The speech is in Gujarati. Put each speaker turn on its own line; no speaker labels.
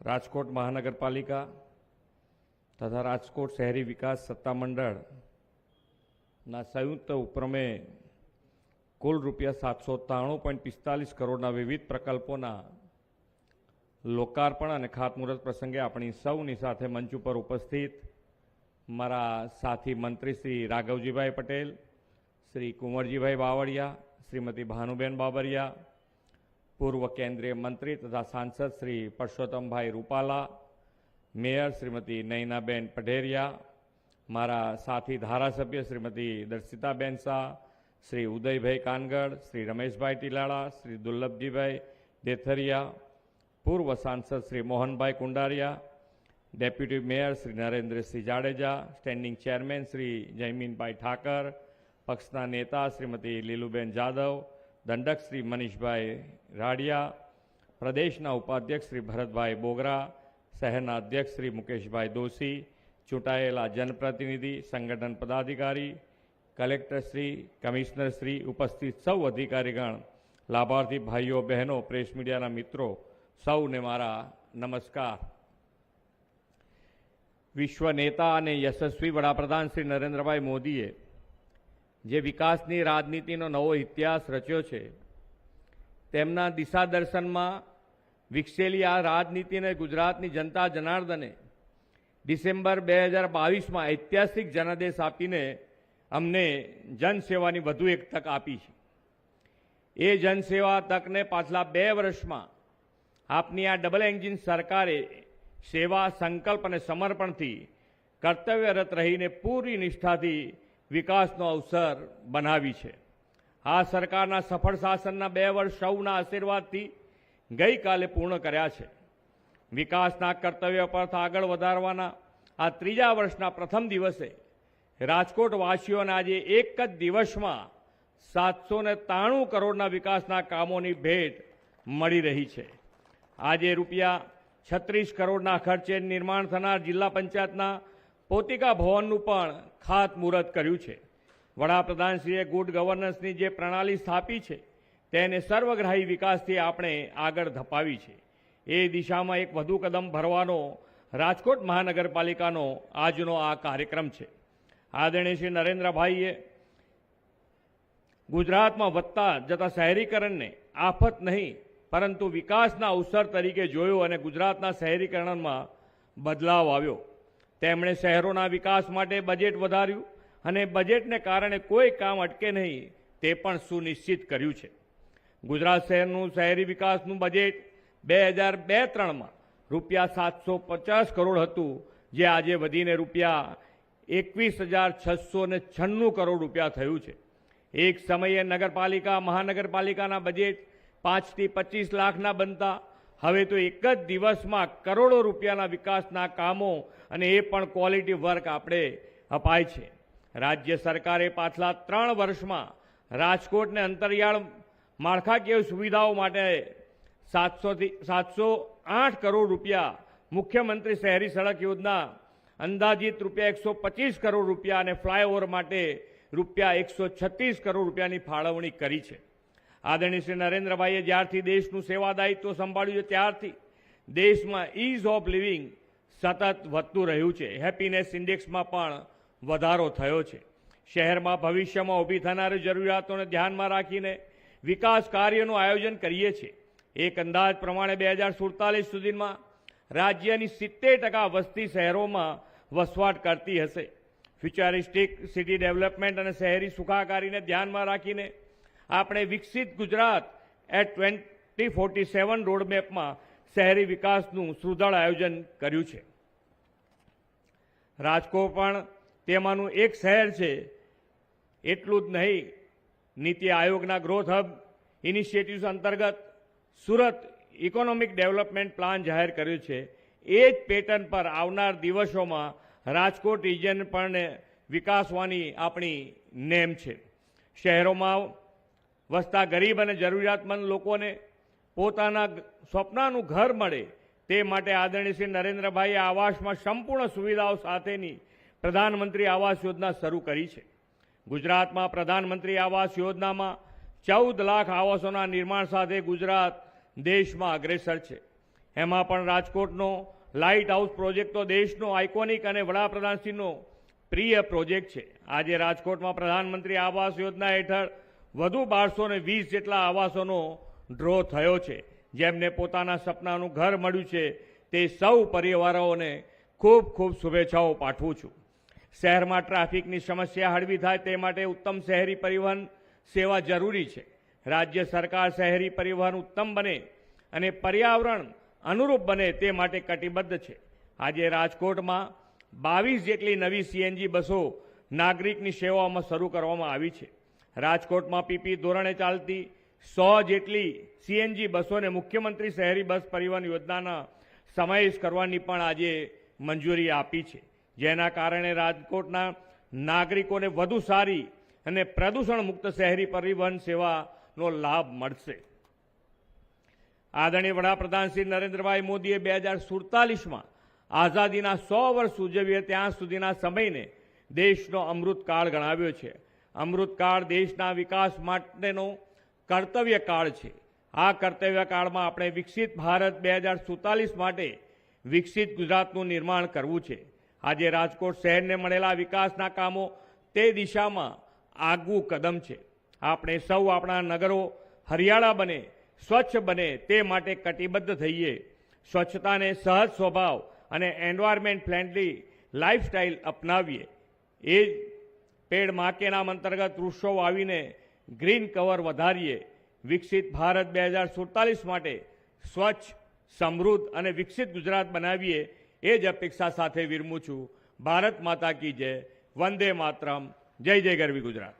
રાજકોટ મહાનગરપાલિકા તથા રાજકોટ શહેરી વિકાસ સત્તામંડળના સંયુક્ત ઉપક્રમે કુલ રૂપિયા સાતસો ત્રાણું પોઈન્ટ પિસ્તાલીસ કરોડના વિવિધ પ્રકલ્પોના લોકાર્પણ અને ખાતમુહૂર્ત પ્રસંગે આપણી સૌની સાથે મંચ ઉપર ઉપસ્થિત મારા સાથી મંત્રી શ્રી રાઘવજીભાઈ પટેલ, શ્રી કુંવરજીભાઈ બાવળિયા, શ્રીમતી ભાનુબેન બાબરિયા પૂર્વ કેન્દ્રીય મંત્રી તથા સાંસદ શ્રી પરસોત્તમભાઈ રૂપાલા, મેયર શ્રીમતી નૈનાબેન પઢેરિયા, મારા સાથી ધારાસભ્ય શ્રીમતી દર્શિતાબેન શાહ, શ્રી ઉદયભાઈ કાનગડ, શ્રી રમેશભાઈ ટીલાળા, શ્રી દુર્લભજીભાઈ દેથરિયા, પૂર્વ સાંસદ Shri Mohanbhai Kundariya, deputy mayor Shri Narendrasinh Jadeja, standing chairman Shri Jayminbhai Thakar, પક્ષના નેતા શ્રીમતી લીલુબેન જાદવ દંડક શ્રી મનીષભાઈ રાડિયા, પ્રદેશના ઉપાધ્યક્ષ શ્રી ભરતભાઈ બોગરા, શહેરના અધ્યક્ષ શ્રી મુકેશભાઈ દોશી, ચૂંટાયેલા જનપ્રતિનિધિ, સંગઠન પદાધિકારી, કલેક્ટરશ્રી, કમિશનરશ્રી ઉપસ્થિત સૌ અધિકારીગણ, લાભાર્થી ભાઈઓ, બહેનો, પ્રેસ મીડિયાના મિત્રો, સૌને મારા નમસ્કાર. વિશ્વ નેતા અને યશસ્વી વડાપ્રધાન શ્રી નરેન્દ્રભાઈ મોદીએ જે વિકાસની રાજનીતિનો નવો ઇતિહાસ રચ્યો છે, તેમના દિશા દર્શનમાં વિકસેલી આ રાજનીતિને ગુજરાતની જનતા જનાર્દને ડિસેમ્બર બે હજાર બાવીસમાં ઐતિહાસિક જનાદેશ આપીને અમને જનસેવાની વધુ એક તક આપી છે. એ જનસેવા તકને પાછલા બે વર્ષમાં આપની આ ડબલ એન્જિન સરકારે સેવા સંકલ્પ અને સમર્પણથી કર્તવ્યરત રહીને પૂરી નિષ્ઠાથી વિકાસનો અવસર બનાવી છે. આ સરકારના સફળ શાસનના બે વર્ષ સૌના આશીર્વાદથી ગઈકાલે પૂર્ણ કર્યા છે. વિકાસના કર્તવ્ય પરથ આગળ વધારવાના આ ત્રીજા વર્ષના પ્રથમ દિવસે રાજકોટવાસીઓને આજે એક જ દિવસમાં સાતસો ને ત્રાણું કરોડના વિકાસના કામોની ભેટ મળી રહી છે. આજે રૂપિયા છત્રીસ કરોડના ખર્ચે નિર્માણ થનાર જિલ્લા પંચાયતના પોતિકા ભવનનું પણ ખાતમુહૂર્ત કર્યું છે. વડાપ્રધાનશ્રીએ ગુડ ગવર્નન્સની જે પ્રણાલી સ્થાપી છે, તેને સર્વગ્રાહી વિકાસથી આપણે આગળ ધપાવી છે. એ દિશામાં એક વધુ કદમ ભરવાનો રાજકોટ મહાનગરપાલિકાનો આજનો આ કાર્યક્રમ છે. આદરણીય શ્રી નરેન્દ્રભાઈએ ગુજરાતમાં વધતા જતા શહેરીકરણને આફત નહીં, પરંતુ વિકાસના અવસર તરીકે જોયો અને ગુજરાતના શહેરીકરણમાં બદલાવ આવ્યો. તેમણે શહેરોના વિકાસ માટે બજેટ વધાર્યું અને બજેટને કારણે કોઈ કામ અટકે નહીં તે પણ સુનિશ્ચિત કર્યું છે. ગુજરાત શહેરનું શહેરી વિકાસનું બજેટ બે હજાર બે ત્રણમાં રૂપિયા સાતસો પચાસ કરોડ હતું, જે આજે વધીને રૂપિયા એકવીસ હજાર છસો ને છન્નું કરોડ રૂપિયા થયું છે. એક સમયે નગરપાલિકા, મહાનગરપાલિકાના બજેટ પાંચથી પચીસ લાખના બનતા હવે તો એક જ દિવસમાં કરોડો રૂપિયાના વિકાસના કામો અને એ પણ ક્વોલિટી વર્ક આપણે અપાય છે. રાજ્ય સરકારે પાછલા ત્રણ વર્ષમાં રાજકોટને અંતરિયાળ માળખાકીય સુવિધાઓ માટે સાતસોથી સાતસો આઠ કરોડ રૂપિયા મુખ્યમંત્રી શહેરી સડક યોજના, અંદાજિત રૂપિયા એકસો પચીસ કરોડ રૂપિયા અને ફ્લાયઓવર માટે રૂપિયા એકસો છત્રીસ કરોડ રૂપિયાની ફાળવણી કરી છે. આદરણીય શ્રી નરેન્દ્રભાઈએ જ્યારથી દેશનું સેવા દાયિત્વ સંભાળ્યું છે, ત્યારથી દેશમાં ઇઝ ઓફ લિવિંગ સતત વધતું રહ્યું છે. હેપીનેસ ઇન્ડેક્સમાં પણ વધારો થયો છે. શહેરમાં ભવિષ્યમાં ઊભી થનારી જરૂરિયાતોને ધ્યાનમાં રાખીને વિકાસ કાર્યનું આયોજન કરીએ છીએ. એક અંદાજ પ્રમાણે બે હજાર સુડતાલીસ સુધીમાં રાજ્યની સિત્તેર ટકા વસ્તી શહેરોમાં વસવાટ કરતી હશે. ફ્યુચરિસ્ટિક સિટી ડેવલપમેન્ટ અને શહેરી સુખાકારીને ધ્યાનમાં રાખીને આપણે વિકસિત Gujarat at twenty forty seven રોડમેપમાં શહેરી વિકાસનું સુદળ આયોજન કર્યું છે. રાજકોટ પણ તેમાંનું એક શહેર છે. એટલું જ નહીં, નીતિ આયોગના ગ્રોથ હબ ઇનિશિયેટિવ્સ અંતર્ગત સુરત ઇકોનોમિક ડેવલપમેન્ટ પ્લાન જાહેર કર્યું છે. એ જ પેટર્ન પર આવનાર દિવસોમાં રાજકોટ રિજન પણ વિકાસવાની આપણી નેમ છે. શહેરોમાં વસતા ગરીબ અને જરૂરિયાતમંદ લોકોને પોતાના સ્વપ્નાનું ઘર મળે તે માટે આદરણીય શ્રી નરેન્દ્રભાઈએ આવાસમાં સંપૂર્ણ સુવિધાઓ સાથેની પ્રધાનમંત્રી આવાસ યોજના શરૂ કરી છે. ગુજરાતમાં પ્રધાનમંત્રી આવાસ યોજનામાં ચૌદ લાખ આવાસોના નિર્માણ સાથે ગુજરાત દેશમાં અગ્રેસર છે. એમાં પણ રાજકોટનો લાઇટ હાઉસ પ્રોજેક્ટ તો દેશનો આઇકોનિક અને વડાપ્રધાનશ્રીનો પ્રિય પ્રોજેક્ટ છે. આજે રાજકોટમાં પ્રધાનમંત્રી આવાસ યોજના હેઠળ વધુ બારસો ને વીસ જેટલા આવાસોનો ડ્રો થયો છે. જેમને પોતાના સપનાનું ઘર મળ્યું છે તે સૌ પરિવારોને ખૂબ ખૂબ શુભેચ્છાઓ પાઠવું છું. શહેરમાં ટ્રાફિકની સમસ્યા હળવી થાય તે માટે ઉત્તમ શહેરી પરિવહન સેવા જરૂરી છે. રાજ્ય સરકાર શહેરી પરિવહન ઉત્તમ બને અને પર્યાવરણ અનુરૂપ બને તે માટે કટિબદ્ધ છે. આજે રાજકોટમાં બાવીસ જેટલી નવી સીએનજી બસો નાગરિકની સેવાઓમાં શરૂ કરવામાં આવી છે. રાજકોટમાં પીપી ધોરણે ચાલતી સો જેટલી સીએનજી બસોને મુખ્યમંત્રી શહેરી બસ પરિવહન યોજનાના સમાવેશ કરવાની પણ આજે મંજૂરી આપી છે. જેના કારણે રાજકોટના નાગરિકોને વધુ સારી અને પ્રદૂષણ મુક્ત શહેરી પરિવહન સેવાનો લાભ મળશે. આદરણીય વડાપ્રધાન શ્રી નરેન્દ્રભાઈ મોદીએ બે હજાર સુડતાલીસમાં આઝાદીના સો વર્ષ ઉજવીએ ત્યાં સુધીના સમયને દેશનો અમૃતકાળ ગણાવ્યો છે. અમૃતકાળ દેશના વિકાસ માટેનો કર્તવ્ય કાળ છે. આ કર્તવ્યકાળમાં આપણે વિકસિત ભારત બે હજાર સુડતાલીસ માટે વિકસિત ગુજરાતનું નિર્માણ કરવું છે. આજે રાજકોટ શહેરને મળેલા વિકાસના કામો તે દિશામાં આગવું કદમ છે. આપણે સૌ આપણા નગરો હરિયાળા બને, સ્વચ્છ બને તે માટે કટિબદ્ધ થઈએ. સ્વચ્છતાને સહજ સ્વભાવ અને એન્વાયરમેન્ટ ફ્રેન્ડલી લાઇફસ્ટાઇલ અપનાવીએ. એ જ પેડ માકેનામ નામ અંતર્ગત વૃક્ષો વાવીને ગ્રીન કવર વધારીએ. વિકસિત ભારત બે હજાર સુડતાલીસ માટે સ્વચ્છ, સમૃદ્ધ અને વિકસિત ગુજરાત બનાવીએ એ જ અપેક્ષા સાથે વિરમું છું. ભારત માતા કી જય. વંદે માતરમ. જય જય ગરવી ગુજરાત.